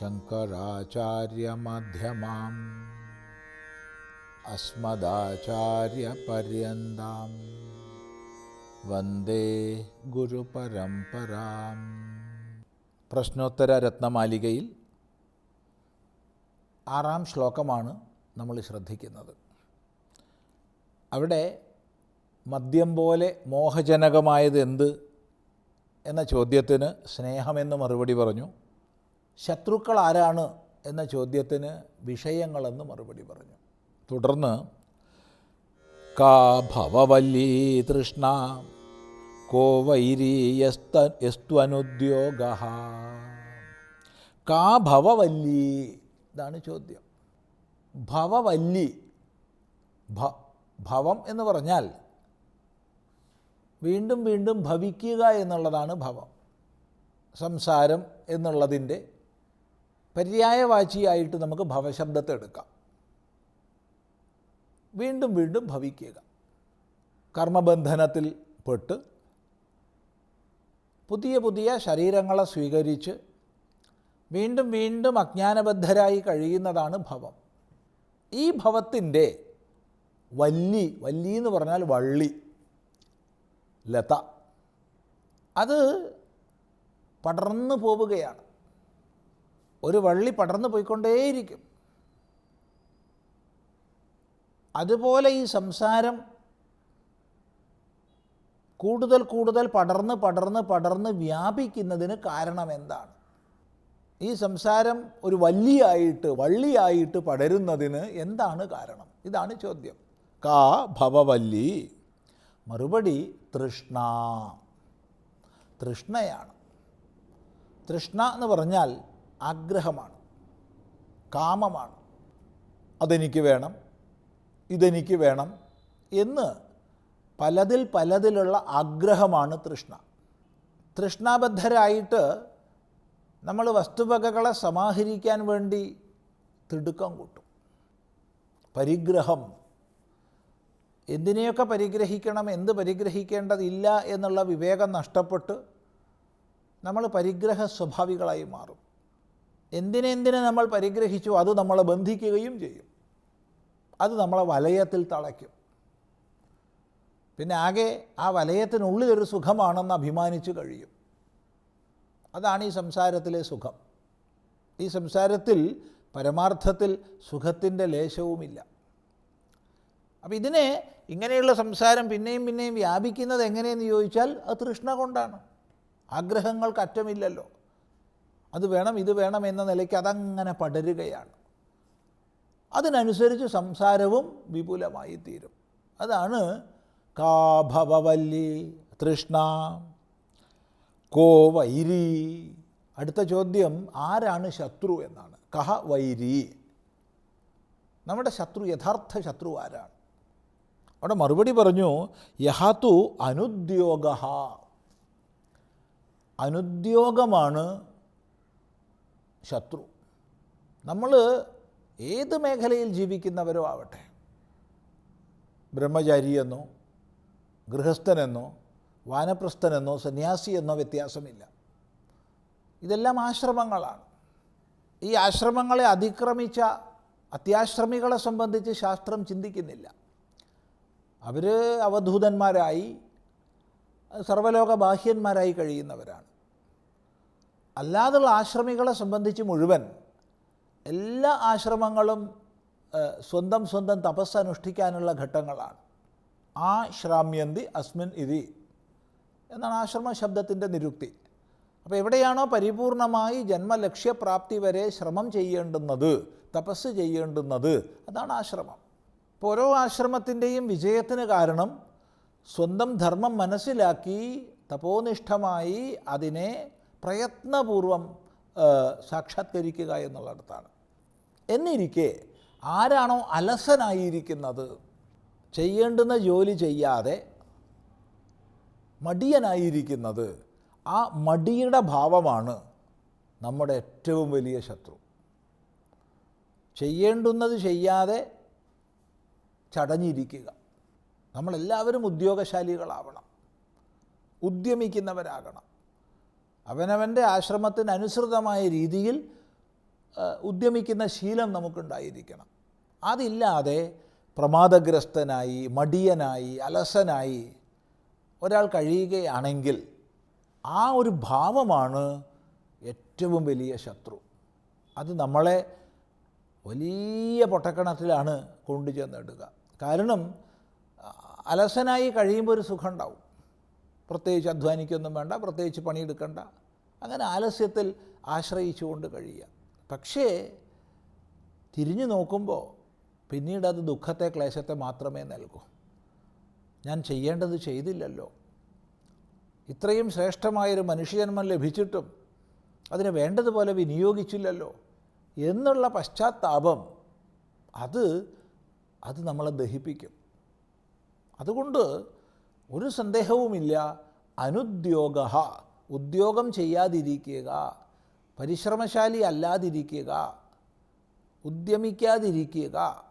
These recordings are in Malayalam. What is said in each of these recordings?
ശങ്കരാചാര്യമധ്യമാം. അസ്മദാചാര്യപര്യന്താം. വന്ദേ ഗുരുപരമ്പരാം. പ്രശ്നോത്തര രത്നമാലികയിൽ ആറാം ശ്ലോകമാണ് നമ്മൾ ശ്രദ്ധിക്കുന്നത്. അവിടെ മദ്യം പോലെ മോഹജനകമായത് എന്ത്? എന്ന ചോദ്യത്തിന് സ്നേഹമെന്ന് മറുപടി പറഞ്ഞു. ശത്രുക്കൾ ആരാണ് എന്ന ചോദ്യത്തിന് വിഷയങ്ങളെന്ന് മറുപടി പറഞ്ഞു. തുടർന്ന് കാ ഭവവല്ലീ തൃഷ്ണ കോ വൈരീയസ്ത കാ ഭവവല്ലി ഇതാണ് ചോദ്യം. ഭവവല്ലി ഭ ഭവം എന്ന് പറഞ്ഞാൽ വീണ്ടും വീണ്ടും ഭവിക്കുക എന്നുള്ളതാണ് ഭവം. സംസാരം എന്നുള്ളതിന്റെ പര്യായവാചിയായിട്ട് നമുക്ക് ഭവശബ്ദത്തെ എടുക്കാം. വീണ്ടും വീണ്ടും ഭവിക്കുക. കർമ്മബന്ധനത്തിൽ പെട്ട് പുതിയ പുതിയ ശരീരങ്ങളെ സ്വീകരിച്ച് വീണ്ടും വീണ്ടും അജ്ഞാനബദ്ധരായി കഴിയുന്നതാണ് ഭവം. ഈ ഭവത്തിന്റെ വല്ലി വല്ലി എന്ന് പറഞ്ഞാൽ വള്ളി ലത അത് പടർന്നു പോവുകയാണ്. ഒരു വള്ളി പടർന്നു പോയിക്കൊണ്ടേയിരിക്കും. അതുപോലെ ഈ സംസാരം കൂടുതൽ കൂടുതൽ പടർന്ന് പടർന്ന് പടർന്ന് വ്യാപിക്കുന്നതിന് കാരണം എന്താണ്? ഈ സംസാരം ഒരു വല്ലിയായിട്ട് വള്ളിയായിട്ട് പടരുന്നതിന് എന്താണ് കാരണം? ഇതാണ് ചോദ്യം. കാ ഭവവല്ലി. മറുപടി തൃഷ്ണ. തൃഷ്ണയാണ്. തൃഷ്ണ എന്ന് പറഞ്ഞാൽ ആഗ്രഹമാണ്. കാമമാണ്. അതെനിക്ക് വേണം ഇതെനിക്ക് വേണം എന്ന് പലതിൽ പലതിലുള്ള ആഗ്രഹമാണ് തൃഷ്ണ. തൃഷ്ണാബദ്ധരായിട്ട് നമ്മൾ വസ്തുവകകളെ സമാഹരിക്കാൻ വേണ്ടി തിടുക്കം കൂട്ടും. പരിഗ്രഹം. എന്തിനെയൊക്കെ പരിഗ്രഹിക്കണം എന്ത് പരിഗ്രഹിക്കേണ്ടതില്ല എന്നുള്ള വിവേകം നഷ്ടപ്പെട്ട് നമ്മൾ പരിഗ്രഹ സ്വഭാവികളായി മാറും. എന്തിനെന്തിനെ നമ്മൾ പരിഗ്രഹിച്ചു അത് നമ്മളെ ബന്ധിക്കുകയും ചെയ്യും. അത് നമ്മളെ വലയത്തിൽ തളയ്ക്കും. പിന്നെ ആകെ ആ വലയത്തിനുള്ളിലൊരു സുഖമാണെന്ന് അഭിമാനിച്ചു കഴിയും. അതാണ് ഈ സംസാരത്തിലെ സുഖം. ഈ സംസാരത്തിൽ പരമാർത്ഥത്തിൽ സുഖത്തിന്റെ ലേശവുമില്ല. അപ്പോൾ ഇതിനെ ഇങ്ങനെയുള്ള സംസാരം പിന്നെയും പിന്നെയും വ്യാപിക്കുന്നത് എങ്ങനെയെന്ന് ചോദിച്ചാൽ അത് തൃഷ്ണ കൊണ്ടാണ്. ആഗ്രഹങ്ങൾക്ക് അറ്റമില്ലല്ലോ. അത് വേണം ഇത് വേണം എന്ന നിലയ്ക്ക് അതങ്ങനെ പടരുകയാണ്. അതിനനുസരിച്ച് സംസാരവും വിപുലമായി തീരും അതാണ് കാഭവല്ലി തൃഷ്ണ കോ വൈരി. അടുത്ത ചോദ്യം ആരാണ് ശത്രു എന്നാണ്. കഹ വൈരി. നമ്മുടെ ശത്രു യഥാർത്ഥ ശത്രു ആരാണ്? അവിടെ മറുപടി പറഞ്ഞു യഹാത്തു അനുദ്യോഗ അനുദ്യോഗമാണ് ശത്രു. നമ്മൾ ഏത് മേഖലയിൽ ജീവിക്കുന്നവരോ ആവട്ടെ. ബ്രഹ്മചാരിയെന്നോ ഗൃഹസ്ഥനെന്നോ വാനപ്രസ്ഥനെന്നോ സന്യാസി എന്നോ വ്യത്യാസമില്ല. ഇതെല്ലാം ആശ്രമങ്ങളാണ്. ഈ ആശ്രമങ്ങളെ അതിക്രമിച്ച അത്യാശ്രമികളെ സംബന്ധിച്ച് ശാസ്ത്രം ചിന്തിക്കുന്നില്ല. അവർ അവധൂതന്മാരായി സർവലോക ബാഹ്യന്മാരായി കഴിയുന്നവരാണ്. അല്ലാതുള്ള ആശ്രമികളെ സംബന്ധിച്ച് മുഴുവൻ എല്ലാ ആശ്രമങ്ങളും സ്വന്തം സ്വന്തം തപസ് അനുഷ്ഠിക്കാനുള്ള ഘട്ടങ്ങളാണ്. ആ ശ്രാമ്യന്തി അസ്മിൻ ഇതി എന്നാണ് ആശ്രമ ശബ്ദത്തിന്റെ നിരുക്തി. അപ്പോൾ എവിടെയാണോ പരിപൂർണമായി ജന്മലക്ഷ്യപ്രാപ്തി വരെ ശ്രമം ചെയ്യേണ്ടുന്നത് തപസ് ചെയ്യേണ്ടുന്നത് അതാണ് ആശ്രമം. ഇപ്പോൾ ഓരോ ആശ്രമത്തിന്റെയും വിജയത്തിന് കാരണം സ്വന്തം ധർമ്മം മനസ്സിലാക്കി തപോനിഷ്ഠമായി അതിനെ പ്രയത്നപൂർവം സാക്ഷാത്കരിക്കുക എന്നുള്ളിടത്താണ്. എന്നിരിക്കെ ആരാണോ അലസനായിരിക്കുന്നത് ചെയ്യേണ്ടുന്ന ജോലി ചെയ്യാതെ മടിയനായിരിക്കുന്നത് ആ മടിയുടെ ഭാവമാണ് നമ്മുടെ ഏറ്റവും വലിയ ശത്രു. ചെയ്യേണ്ടുന്നത് ചെയ്യാതെ ചടഞ്ഞിരിക്കുക. നമ്മളെല്ലാവരും ഉദ്യോഗശാലികളാവണം. ഉദ്യമിക്കുന്നവരാകണം. അവനവന്റെ ആശ്രമത്തിനനുസൃതമായ രീതിയിൽ ഉദ്യമിക്കുന്ന ശീലം നമുക്കുണ്ടായിരിക്കണം. അതില്ലാതെ പ്രമാദഗ്രസ്തനായി മടിയനായി അലസനായി ഒരാൾ കഴിയുകയാണെങ്കിൽ ആ ഒരു ഭാവമാണ് ഏറ്റവും വലിയ ശത്രു. അത് നമ്മളെ വലിയ പൊട്ടക്കണത്തിലാണ് കൊണ്ടുചെന്നിടുക കാരണം അലസനായി കഴിയുമ്പോൾ ഒരു സുഖം ഉണ്ടാവും. പ്രത്യേകിച്ച് അധ്വാനിക്കൊന്നും വേണ്ട പ്രത്യേകിച്ച് പണിയെടുക്കണ്ട. അങ്ങനെ ആലസ്യത്തിൽ ആശ്രയിച്ചുകൊണ്ട് കഴിയുക. പക്ഷേ തിരിഞ്ഞു നോക്കുമ്പോൾ പിന്നീട് അത് ദുഃഖത്തെ ക്ലേശത്തെ മാത്രമേ നൽകൂ. ഞാൻ ചെയ്യേണ്ടത് ചെയ്തില്ലല്ലോ. ഇത്രയും ശ്രേഷ്ഠമായൊരു മനുഷ്യജന്മം ലഭിച്ചിട്ടും അതിനെ വേണ്ടതുപോലെ വിനിയോഗിച്ചില്ലല്ലോ എന്നുള്ള പശ്ചാത്താപം അത് അത് നമ്മളെ ദഹിപ്പിക്കും. അതുകൊണ്ട് ഒരു സന്ദേഹവുമില്ല. അനുദ്യോഗ ഉദ്യോഗം ചെയ്യാതിരിക്കുക പരിശ്രമശാലി അല്ലാതിരിക്കുക ഉദ്യമിക്കാതിരിക്കുക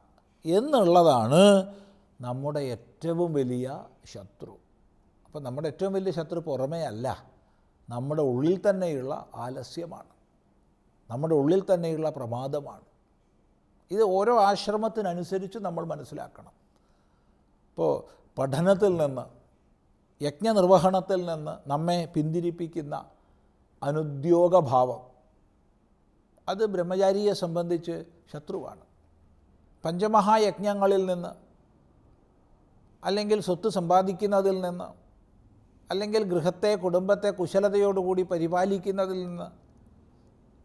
എന്നുള്ളതാണ് നമ്മുടെ ഏറ്റവും വലിയ ശത്രു. അപ്പം നമ്മുടെ ഏറ്റവും വലിയ ശത്രു പുറമേ അല്ല നമ്മുടെ ഉള്ളിൽ തന്നെയുള്ള ആലസ്യമാണ്. നമ്മുടെ ഉള്ളിൽ തന്നെയുള്ള പ്രമാദമാണ്. ഇത് ഓരോ ആശ്രമത്തിനനുസരിച്ച് നമ്മൾ മനസ്സിലാക്കണം. ഇപ്പോൾ പഠനത്തിൽ നിന്ന് യജ്ഞനിർവഹണത്തിൽ നിന്ന് നമ്മെ പിന്തിരിപ്പിക്കുന്ന അനുദ്യോഗഭാവം. അത് ബ്രഹ്മചാരിയെ സംബന്ധിച്ച് ശത്രുവാണ്. പഞ്ചമഹായജ്ഞങ്ങളിൽ നിന്ന് അല്ലെങ്കിൽ സ്വത്ത് സമ്പാദിക്കുന്നതിൽ നിന്ന് അല്ലെങ്കിൽ ഗൃഹത്തെ കുടുംബത്തെ കുശലതയോടുകൂടി പരിപാലിക്കുന്നതിൽ നിന്ന്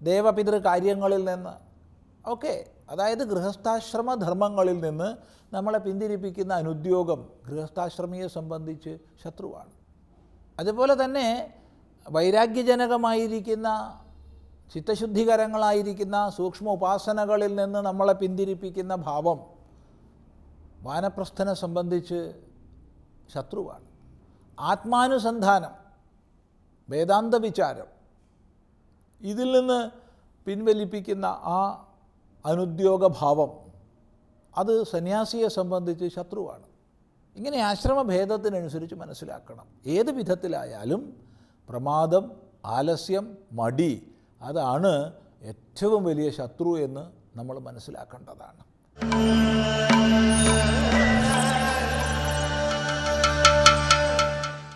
ദേവപിതൃ കാര്യങ്ങളിൽ നിന്ന് ഒക്കെ അതായത് ഗൃഹസ്ഥാശ്രമ ധർമ്മങ്ങളിൽ നിന്ന് നമ്മളെ പിന്തിരിപ്പിക്കുന്ന അനുദ്യോഗം ഗൃഹസ്ഥാശ്രമിയെ സംബന്ധിച്ച് ശത്രുവാണ്. അതുപോലെ തന്നെ വൈരാഗ്യജനകമായിരിക്കുന്ന ചിത്തശുദ്ധികരങ്ങളായിരിക്കുന്ന സൂക്ഷ്മ ഉപാസനകളിൽ നിന്ന് നമ്മളെ പിന്തിരിപ്പിക്കുന്ന ഭാവം വാനപ്രസ്ഥനെ സംബന്ധിച്ച് ശത്രുവാണ്. ആത്മാനുസന്ധാനം വേദാന്ത വിചാരം ഇതിൽ നിന്ന് പിൻവലിപ്പിക്കുന്ന ആ അനുദ്യോഗഭാവം. അത് സന്യാസിയെ സംബന്ധിച്ച് ശത്രുവാണ്. ഇങ്ങനെ ആശ്രമഭേദത്തിനനുസരിച്ച് മനസ്സിലാക്കണം. ഏത് വിധത്തിലായാലും പ്രമാദം ആലസ്യം മടി അതാണ് ഏറ്റവും വലിയ ശത്രു എന്ന് നമ്മൾ മനസ്സിലാക്കേണ്ടതാണ്.